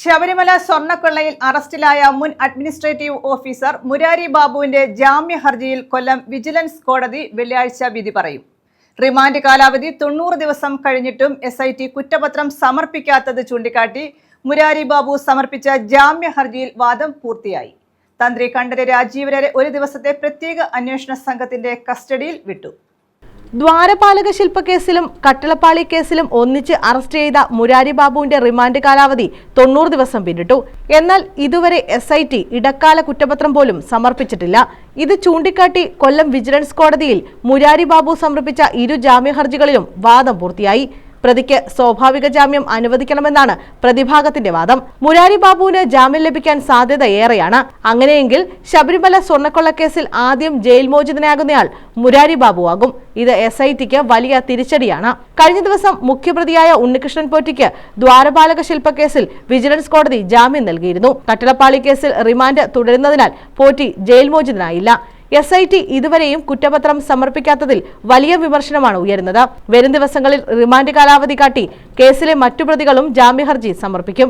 ശബരിമല സ്വർണക്കൊള്ളയിൽ അറസ്റ്റിലായ മുൻ administrative officer Murari ബാബുവിന്റെ ജാമ്യ ഹർജിയിൽ കൊല്ലം വിജിലൻസ് കോടതി വെള്ളിയാഴ്ച വിധി പറയും. റിമാൻഡ് കാലാവധി തൊണ്ണൂറ് ദിവസം കഴിഞ്ഞിട്ടും എസ് ഐ ടി കുറ്റപത്രം സമർപ്പിക്കാത്തത് ചൂണ്ടിക്കാട്ടി മുരാരി ബാബു സമർപ്പിച്ച ജാമ്യ ഹർജിയിൽ വാദം പൂർത്തിയായി. തന്ത്രി കണ്ഠര് രാജീവരെ ഒരു ദിവസത്തെ പ്രത്യേക അന്വേഷണ സംഘത്തിന്റെ കസ്റ്റഡിയിൽ വിട്ടു. ദ്വാരപാലക ശില്പക്കേസിലും കട്ടളപ്പാളി കേസിലും ഒന്നിച്ച് അറസ്റ്റ് ചെയ്ത മുരാരി ബാബുവിന്റെ റിമാൻഡ് കാലാവധി തൊണ്ണൂറ് ദിവസം പിന്നിട്ടു. എന്നാൽ ഇതുവരെ എസ് ഐ ടി ഇടക്കാല കുറ്റപത്രം പോലും സമർപ്പിച്ചിട്ടില്ല. ഇത് ചൂണ്ടിക്കാട്ടി കൊല്ലം വിജിലൻസ് കോടതിയിൽ മുരാരി ബാബു സമർപ്പിച്ച ഇരു ജാമ്യ ഹർജികളിലും വാദം പൂർത്തിയായി. പ്രതിക്ക് സ്വാഭാവിക ജാമ്യം അനുവദിക്കണമെന്നാണ് പ്രതിഭാഗത്തിന്റെ വാദം. മുരാരി ബാബുവിന് ജാമ്യം ലഭിക്കാൻ സാധ്യത ഏറെയാണ്. അങ്ങനെയെങ്കിൽ ശബരിമല സ്വർണക്കൊള്ളക്കേസിൽ ആദ്യം ജയിൽ മോചിതനാകുന്നയാൾ മുരാരി ബാബുവാകും. ഇത് എസ് ഐ ടിക്ക് വലിയ തിരിച്ചടിയാണ്. കഴിഞ്ഞ ദിവസം മുഖ്യപ്രതിയായ ഉണ്ണികൃഷ്ണൻ പോറ്റിക്ക് ദ്വാരപാലക ശില്പക്കേസിൽ വിജിലൻസ് കോടതി ജാമ്യം നൽകിയിരുന്നു. കട്ടിളപ്പാളി കേസിൽ റിമാൻഡ് തുടരുന്നതിനാൽ പോറ്റി ജയിൽ മോചിതനായില്ല. എസ് ഐ ടി ഇതുവരെയും കുറ്റപത്രം സമർപ്പിക്കാത്തതിൽ വലിയ വിമർശനമാണ് ഉയരുന്നത്. വരും ദിവസങ്ങളിൽ റിമാൻഡ് കാലാവധി കാട്ടി കേസിലെ മറ്റു പ്രതികളും ജാമ്യഹർജി സമർപ്പിക്കും.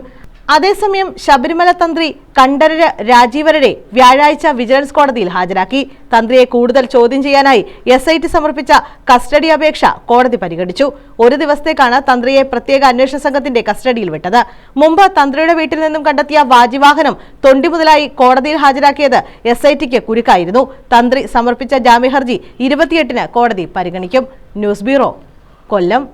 അതേസമയം ശബരിമല തന്ത്രി കണ്ഠരര് രാജീവരരെ വ്യാഴാഴ്ച വിജിലൻസ് കോടതിയിൽ ഹാജരാക്കി. തന്ത്രിയെ കൂടുതൽ ചോദ്യം ചെയ്യാനായി എസ് ഐ ടി സമർപ്പിച്ച കസ്റ്റഡി അപേക്ഷ കോടതി പരിഗണിച്ചു. ഒരു ദിവസത്തേക്കാണ് തന്ത്രിയെ പ്രത്യേക അന്വേഷണ സംഘത്തിന്റെ കസ്റ്റഡിയിൽ വിട്ടത്. മുമ്പ് തന്ത്രിയുടെ വീട്ടിൽ നിന്നും കണ്ടെത്തിയ വാജിവാഹനം തൊണ്ടി മുതലായി കോടതിയിൽ ഹാജരാക്കിയത് എസ് ഐ ടിക്ക് കുരുക്കായിരുന്നു. തന്ത്രി സമർപ്പിച്ച ജാമ്യഹർജി ഇരുപത്തിയെട്ടിന് കോടതി പരിഗണിക്കും. News bureau Kollam.